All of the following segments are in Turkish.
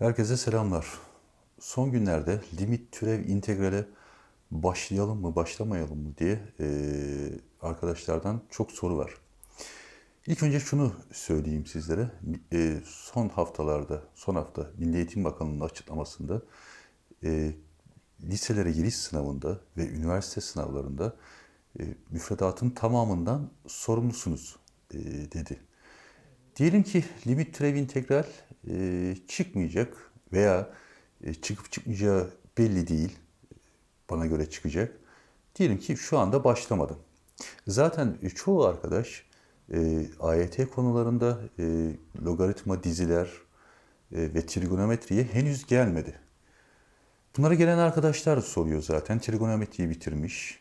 Herkese selamlar. Son günlerde limit türev integrale başlayalım mı başlamayalım mı diye eee, arkadaşlardan çok soru var. İlk önce şunu söyleyeyim sizlere. Eee, son haftalarda, son hafta Milli Eğitim Bakanlığı'nın açıklamasında eee, liselere giriş sınavında ve üniversite sınavlarında eee, müfredatın tamamından sorumlusunuz eee, dedi. Diyelim ki limit türev integral e, çıkmayacak veya e, çıkıp çıkmayacağı belli değil. Bana göre çıkacak. Diyelim ki şu anda başlamadım. Zaten e, çoğu arkadaş AYT konularında logaritma diziler ve trigonometriye henüz gelmedi. Bunlara gelen arkadaşlar da soruyor zaten. Trigonometriyi bitirmiş.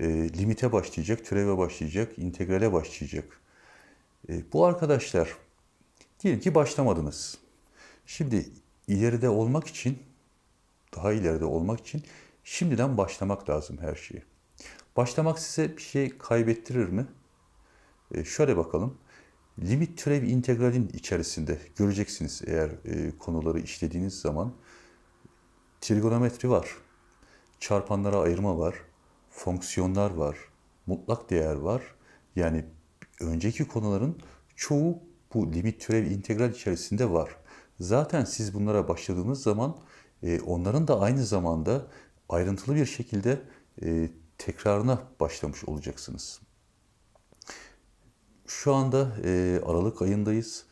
E, limite başlayacak, türeve başlayacak, integrale başlayacak. E, bu arkadaşlar diyelim ki başlamadınız. Şimdi ileride olmak için, daha ileride olmak için şimdiden başlamak lazım her şeye. Başlamak size bir şey kaybettirir mi? E, şöyle bakalım. Limit türev integralin içerisinde göreceksiniz eğer e, konuları işlediğiniz zaman trigonometri var, çarpanlara ayırma var, fonksiyonlar var, mutlak değer var. Yani önceki konuların çoğu bu limit türev integral içerisinde var. Zaten siz bunlara başladığınız zaman e, onların da aynı zamanda ayrıntılı bir şekilde e, tekrarına başlamış olacaksınız. Şu anda e, Aralık ayındayız.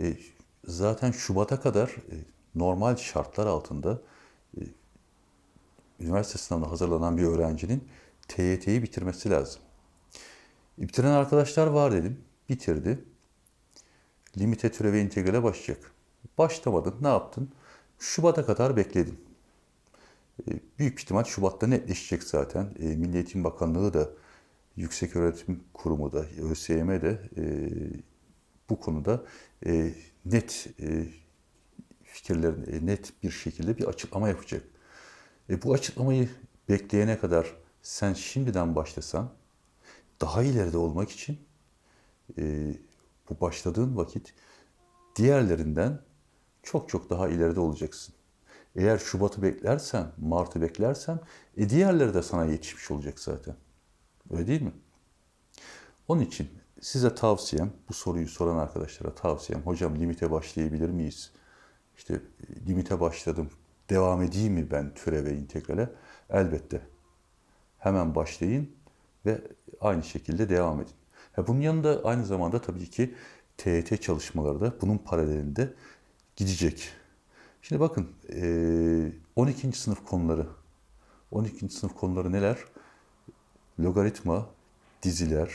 E, zaten Şubat'a kadar e, normal şartlar altında e, üniversite sınavına hazırlanan bir öğrencinin TYT'yi bitirmesi lazım. E, Bitiren arkadaşlar var dedim. Bitirdi. Limite türeve integrale başlayacak. Başlamadın. Ne yaptın? Şubat'a kadar bekledin. E, Büyük ihtimal Şubat'ta netleşecek zaten. E, Milli Eğitim Bakanlığı da Yüksek Öğretim Kurumu da ÖSYM de e, bu konuda net e, net bir şekilde bir açıklama yapacak. Bu açıklamayı bekleyene kadar sen şimdiden başlasan daha ileride olmak için bu başladığın vakit diğerlerinden çok çok daha ileride olacaksın. Eğer Şubat'ı beklersen, Mart'ı beklersen e diğerleri de sana yetişmiş olacak zaten. Öyle değil mi? Onun için size tavsiyem, bu soruyu soran arkadaşlara tavsiyem, hocam limite başlayabilir miyiz? İşte e, limite başladım, devam edeyim mi ben türeve, integrale? Elbette. Hemen başlayın ve aynı şekilde devam edin. Ha, bunun yanında aynı zamanda tabii ki TET çalışmaları da bunun paralelinde gidecek. Şimdi bakın eee, 12. sınıf konuları. 12. sınıf konuları neler? Logaritma, diziler,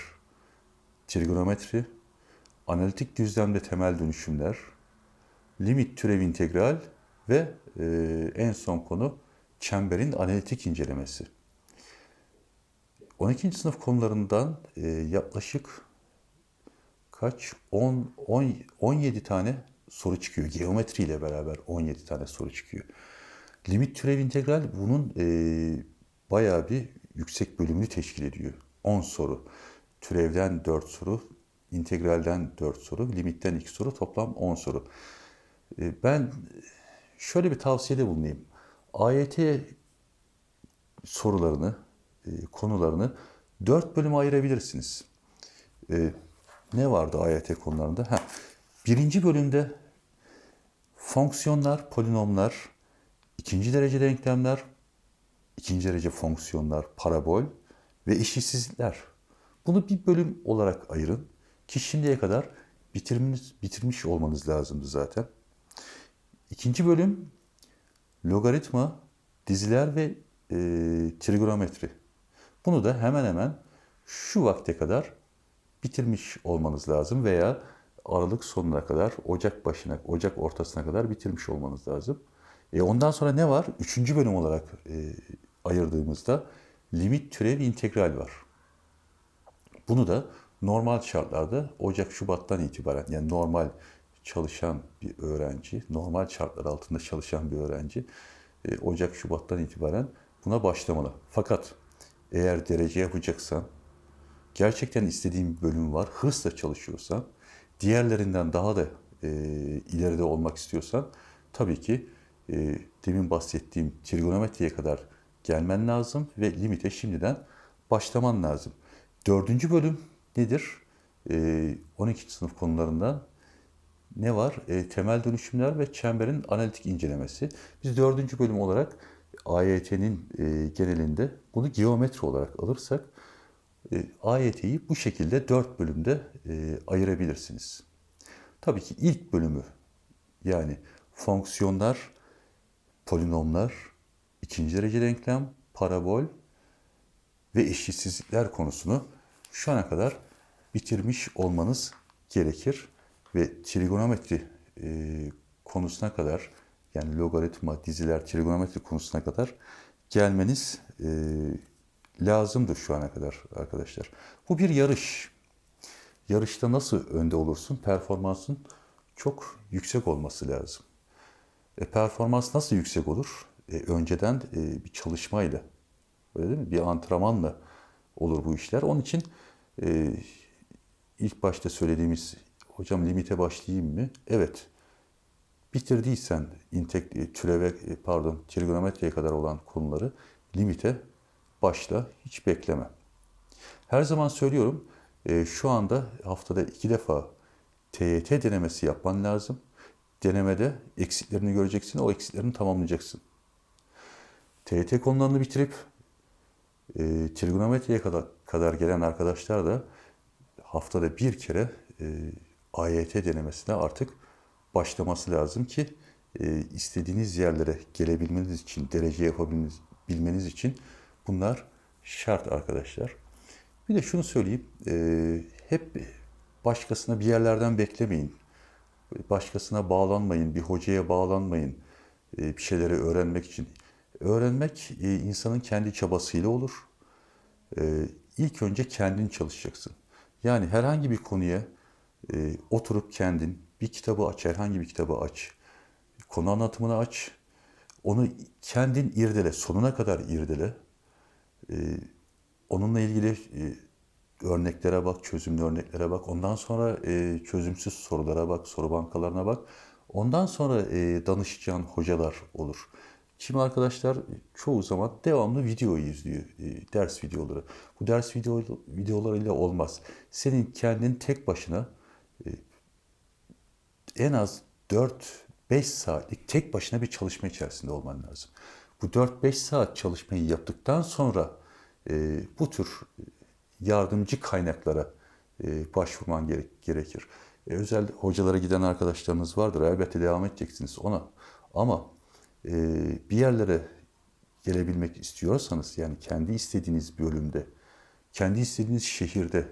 trigonometri, analitik düzlemde temel dönüşümler, limit türev integral ve en son konu çemberin analitik incelemesi. 12. sınıf konularından e, yaklaşık kaç? 10, 10, 17 tane soru çıkıyor. Geometri ile beraber 17 tane soru çıkıyor. Limit türev integral bunun e, bayağı bir yüksek bölümünü teşkil ediyor. 10 soru. Türevden 4 soru, integralden 4 soru, limitten 2 soru, toplam 10 soru. E, ben şöyle bir tavsiyede bulunayım. AYT sorularını, konularını dört bölüme ayırabilirsiniz. E, ne vardı AYT konularında? Ha, birinci bölümde fonksiyonlar, polinomlar, ikinci derece denklemler, ikinci derece fonksiyonlar, parabol ve eşitsizlikler. Bunu bir bölüm olarak ayırın ki şimdiye kadar bitirmiş, bitirmiş olmanız lazımdı zaten. İkinci bölüm logaritma, diziler ve e, trigonometri. Bunu da hemen hemen şu vakte kadar bitirmiş olmanız lazım veya Aralık sonuna kadar, Ocak başına, Ocak ortasına kadar bitirmiş olmanız lazım. E ondan sonra ne var? Üçüncü bölüm olarak e, ayırdığımızda limit türev integral var. Bunu da normal şartlarda Ocak Şubat'tan itibaren yani normal çalışan bir öğrenci, normal şartlar altında çalışan bir öğrenci e, Ocak Şubat'tan itibaren buna başlamalı. Fakat eğer derece yapacaksan, gerçekten istediğin bir bölüm var, hırsla çalışıyorsan, diğerlerinden daha da e, ileride olmak istiyorsan tabii ki e, demin bahsettiğim trigonometriye kadar gelmen lazım ve limite şimdiden başlaman lazım. Dördüncü bölüm nedir? E, 12. sınıf konularından ne var? E, temel dönüşümler ve çemberin analitik incelemesi. Biz dördüncü bölüm olarak AYT'nin e, genelinde bunu geometri olarak alırsak e, AYT'yi bu şekilde dört bölümde e, ayırabilirsiniz. Tabii ki ilk bölümü yani fonksiyonlar, polinomlar, ikinci derece denklem, parabol ve eşitsizlikler konusunu şu ana kadar bitirmiş olmanız gerekir ve trigonometri e, konusuna kadar yani logaritma, diziler, trigonometri konusuna kadar gelmeniz e, lazımdır şu ana kadar arkadaşlar. Bu bir yarış. Yarışta nasıl önde olursun? Performansın çok yüksek olması lazım. E, performans nasıl yüksek olur? E, önceden e, bir çalışmayla, öyle değil mi? Bir antrenmanla olur bu işler. Onun için e, ilk başta söylediğimiz hocam limite başlayayım mı? Evet. Bitirdiysen intek, e, türeve, e, pardon, trigonometriye kadar olan konuları limite başla, hiç bekleme. Her zaman söylüyorum, e, şu anda haftada iki defa TYT denemesi yapman lazım. Denemede eksiklerini göreceksin, o eksiklerini tamamlayacaksın. TYT konularını bitirip e, trigonometriye kadar, kadar gelen arkadaşlar da haftada bir kere e, AYT denemesine artık başlaması lazım ki e, istediğiniz yerlere gelebilmeniz için, derece yapabilmeniz için bunlar şart arkadaşlar. Bir de şunu söyleyeyim, e, hep başkasına bir yerlerden beklemeyin. Başkasına bağlanmayın, bir hocaya bağlanmayın e, bir şeyleri öğrenmek için. Öğrenmek e, insanın kendi çabasıyla olur. E, ilk önce kendin çalışacaksın. Yani herhangi bir konuya e, oturup kendin bir kitabı aç, herhangi bir kitabı aç. Konu anlatımını aç. Onu kendin irdele, sonuna kadar irdele. E, onunla ilgili e, örneklere bak, çözümlü örneklere bak. Ondan sonra e, çözümsüz sorulara bak, soru bankalarına bak. Ondan sonra e, danışacağın hocalar olur. Kimi arkadaşlar çoğu zaman devamlı videoyu izliyor, e, ders videoları. Bu ders video, videolarıyla olmaz. Senin kendin tek başına e, en az 4-5 saatlik tek başına bir çalışma içerisinde olman lazım. Bu 4-5 saat çalışmayı yaptıktan sonra e, bu tür yardımcı kaynaklara e, başvurman gerek, gerekir. E, özel hocalara giden arkadaşlarınız vardır. Elbette devam edeceksiniz ona. Ama e, bir yerlere gelebilmek istiyorsanız yani kendi istediğiniz bölümde, kendi istediğiniz şehirde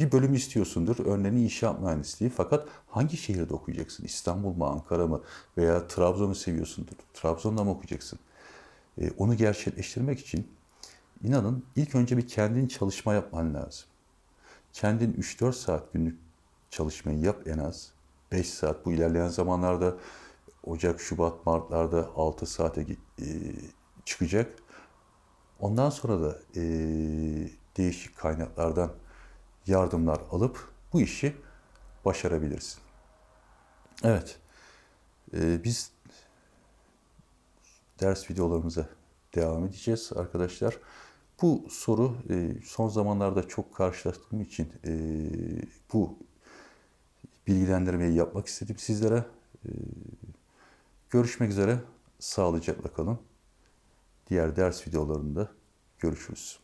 bir bölüm istiyorsundur. Örneğin inşaat mühendisliği. Fakat hangi şehirde okuyacaksın? İstanbul mu, Ankara mı? Veya Trabzon'u seviyorsundur. Trabzon'da mı okuyacaksın? E, onu gerçekleştirmek için inanın ilk önce bir kendin çalışma yapman lazım. Kendin 3-4 saat günlük çalışmayı yap en az. 5 saat bu ilerleyen zamanlarda Ocak, Şubat, Mart'larda 6 saate e, çıkacak. Ondan sonra da e, değişik kaynaklardan yardımlar alıp bu işi başarabilirsin. Evet, e, biz ders videolarımıza devam edeceğiz arkadaşlar. Bu soru e, son zamanlarda çok karşılaştığım için e, bu bilgilendirmeyi yapmak istedim sizlere. E, görüşmek üzere, sağlıcakla kalın. Diğer ders videolarında görüşürüz.